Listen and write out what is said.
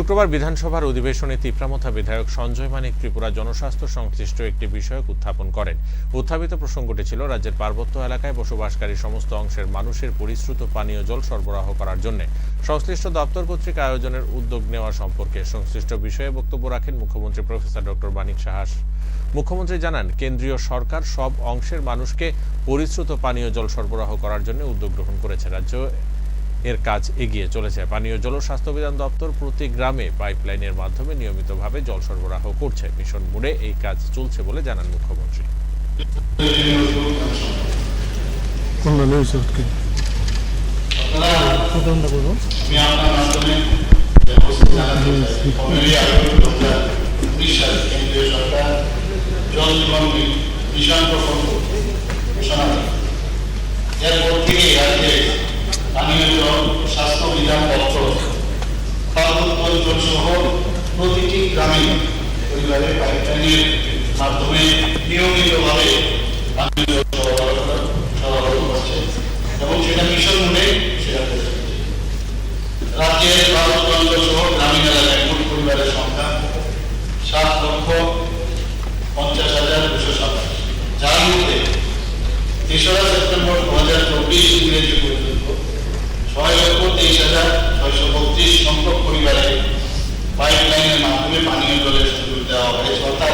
শুক্রবার বিধানসভার অধিবেশনে তিপ্রামথা বিধায়ক সঞ্জয় মানিক ত্রিপুরা জনস্বাস্থ্য সংশ্লিষ্ট একটি বিষয়ক উত্থাপন করেন। উত্থাপিত প্রসঙ্গটি ছিল রাজ্যের পার্বত্য এলাকায় বসবাসকারী সমস্ত অংশের মানুষের পরিশ্রুত পানীয় জল সরবরাহ করার জন্য। সংশ্লিষ্ট দপ্তর কর্তৃক আয়োজনের উদ্যোগ নেওয়া সম্পর্কে সংশ্লিষ্ট বিষয়ে বক্তব্য রাখেন মুখ্যমন্ত্রী প্রফেসর ডক্টর মানিক সাহাস। মুখ্যমন্ত্রী জানান, কেন্দ্রীয় সরকার সব অংশের মানুষকে পরিশ্রুত পানীয় জল সরবরাহ করার জন্য উদ্যোগ গ্রহণ করেছে রাজ্য এর কাজ এগিয়ে চলেছে। পানীয় জল স্বাস্থ্যবিধান দপ্তর প্রতি গ্রামে পাইপলাইনের মাধ্যমে নিয়মিতভাবে জল সরবরাহ করছে। মিশন মোডে এই কাজ চলছে বলে জানান মুখ্যমন্ত্রী। নিউজ আজকে? প্রথমটা বলব আমি আপনার মাধ্যমে যে উপস্থিত জানাতে চাই, পনেরোই আগস্ট দু হাজার উনিশ সালে কেন্দ্রীয় সরকার জল জীবন মিশন প্রকল্প ঘোষণা করে এরপর থেকে রাজ্যে পানীয় জল স্বাস্থ্য বিধান দপ্তর পার্বত্য অঞ্চল সহ প্রতিটি গ্রামে পরিবারে পাইপলাইনের মাধ্যমে নিয়মিতভাবে এবং সেটা মিশন মোডে সেটা রাজ্যের ভারত অঞ্চল সহ গ্রামীণ এলাকায় মোট পরিবারের সংখ্যা সাত লক্ষ পঞ্চাশ হাজার দুশো সাতাশ। যার মধ্যে তেসরা সেপ্টেম্বর দু হাজার চব্বিশ ইংরেজি পর্যন্ত los derechos